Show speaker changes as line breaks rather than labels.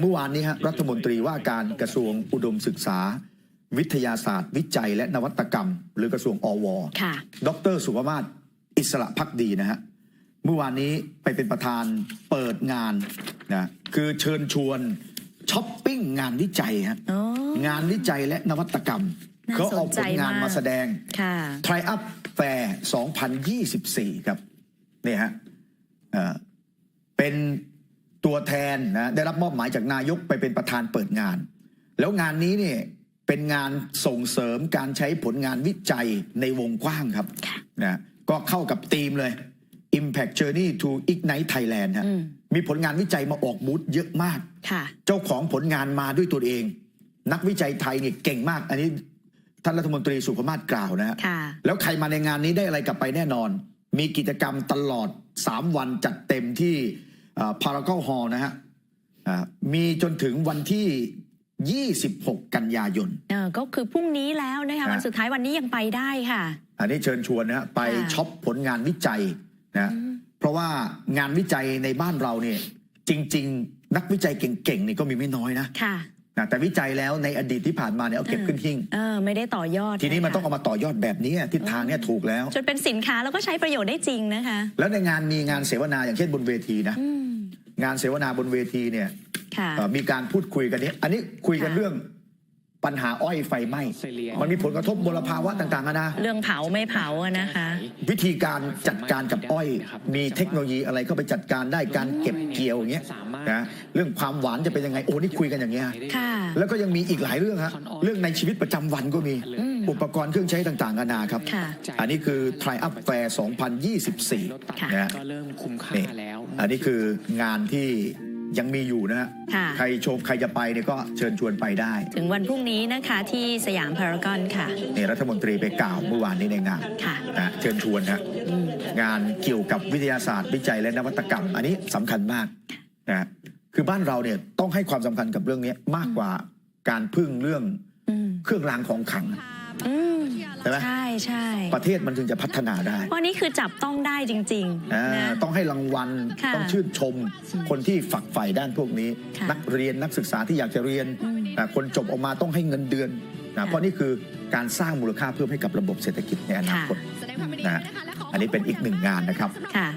เมื่อวานนี้ฮะรัฐมนตรีว่าการกระทรวงอุดมศึกษา วิทยาศาสตร์ วิจัย และนวัตกรรม หรือกระทรวงอว
ค่ะ
ดรสุภมาศอิสระพักดีนะฮะเมื่อวานนี้ไปเป็นประธานเปิดงานนะคือเชิญชวนช้อปปิ้งงานวิจัยฮะ
อ๋อ
งานวิจัยและนวัตกรรม
น่า
เขาเอา
สน
ผ
ใจ
ลงาน
มาก
มาแสดง
ค่ะ
t r i Up Fair 2024 ครับนี่ฮะเอ่อเป็น ตัวแทนนะได้รับมอบหมายจากนายกไปเป็นประธานเปิดงาน แล้วงานนี้เนี่ยเป็นงานส่งเสริมการใช้ผลงานวิจัยในวงกว้างครับ
ค่ะ
นะก็เข้ากับธีมเลย Impact Journey to Ignite Thailand ฮะ
อืม
มีผลงานวิจัยมาออกบูธเยอะมาก
ค่ะ
เจ้าของผลงานมาด้วยตัวเอง นักวิจัยไทยเนี่ยเก่งมาก อันนี้ท่านรัฐมนตรีสุภมาศกล่าวนะฮะ
ค่ะ
แล้วใครมาในงานนี้ได้อะไรกลับไปแน่นอน มีกิจกรรมตลอด 3 วันจัดเต็มที่ พารากอฮอลนะฮะอ่ามีจนถึงวันที่ 26 กันยายน
เออก็คือพรุ่งนี้แล้วนะคะ
ฮะ
วันสุดท้ายวันนี้ยังไปได้ค่ะ
อันนี้เชิญชวนนะฮะไป
ค่ะ
ช็อปผลงานวิจัยนะเพราะว่างานวิจัยในบ้านเราเนี่ยจริง ๆ นักวิจัยเก่งๆนี่ก็มีไม่น้อยนะ
ค่ะ
นะแต่วิจัยแล้วในอดีตที่ผ่านมาเนี่ยเอาเก็บขึ้นหิ้ง
เออไม่ได้ต่อยอด
ทีนี้มันะ
คะ
ต้องเอามาต่อยอดแบบนี้ทิศทางเนี่ยถูกแล้ว
จนเป็นสินค้าแล้วก็ใช้ประโยชน์ได้จริงนะคะ
แล้วในงานมีงานเสวนาอย่างเช่นบนเวทีนะ
อืม
งานเสวนาบนเวทีเนี่ย
ค่ะ
เอ่อมีการพูดคุยกันนี้อันนี้คุยกัน
ค่ะ
เรื่อง ปัญหาอ้อยไฟไหม้
ออสเตรเลีย
มันมีผลกระทบมลภาวะต่างๆนานา
เรื่องเผาไม่เผาอะนะคะ
วิธีการจัดการกับอ้อย มีเทคโนโลยีอะไรเข้าไปจัดการได้การเก็บเกี่ยวอย่างเงี้ยนะเรื่องความหวานจะเป็นยังไงโอ้นี่คุยกันอย่างเงี้ย
ค่ะ
แล้วก็ยังมีอีกหลายเรื่องฮะเรื่องในชีวิตประจำวันก็มี
อืม
อุปกรณ์เครื่องใช้ต่างๆนานาครับ
ค่ะ
อันนี้คือ Try Up Fair 2024
ค่ะ
นะฮะ
ก็เริ่มคุ้มค่า
นี่
แล้ว
อันนี้คืองานที่ ยังมีอยู่นะฮะ
ค่ะ
ใครชมใครจะไปเนี่ยก็เชิญชวนไปได้
ถึงวันพรุ่งนี้นะคะที่สยามพารากอนค่ะ
นี่รัฐมนตรีไปกล่าวเมื่อวานนี้ในงาน
ค่ะ
นะเชิญชวนนะ
อืม
งานเกี่ยวกับวิทยาศาสตร์วิจัยและนวัตกรรม อันนี้สำคัญมากนะคือบ้านเราเนี่ยต้องให้ความสำคัญกับเรื่องนี้มากกว่าการพึ่งเรื่อง
อืม
เครื่องรางของขลัง
อืม
ใช่ไหม
ใช่ใช่
ประเทศมันถึงจะพัฒนาได้
เพราะนี่คือจับต้องได้จริง
อ่า
ๆนะ
ต้องให้รางวัล
ค่ะ
ต้องชื่นชม คนที่ฝักใฝ่ด้านพวกนี้
ค่ะ
นักเรียนนักศึกษาที่อยากจะเรียน
อืม
อ่าคนจบออกมาต้องให้เงินเดือนนะ
ค่ะ
เพราะนี่คือการสร้างมูลค่าเพิ่มให้กับระบบเศรษฐกิจในอนาคต
แสดงความยินดี
นะ
ด้วยนะคะและขอขบคุณ
อันนี้เป็นอีกหนึ่งงานนะครับ
ค่ะ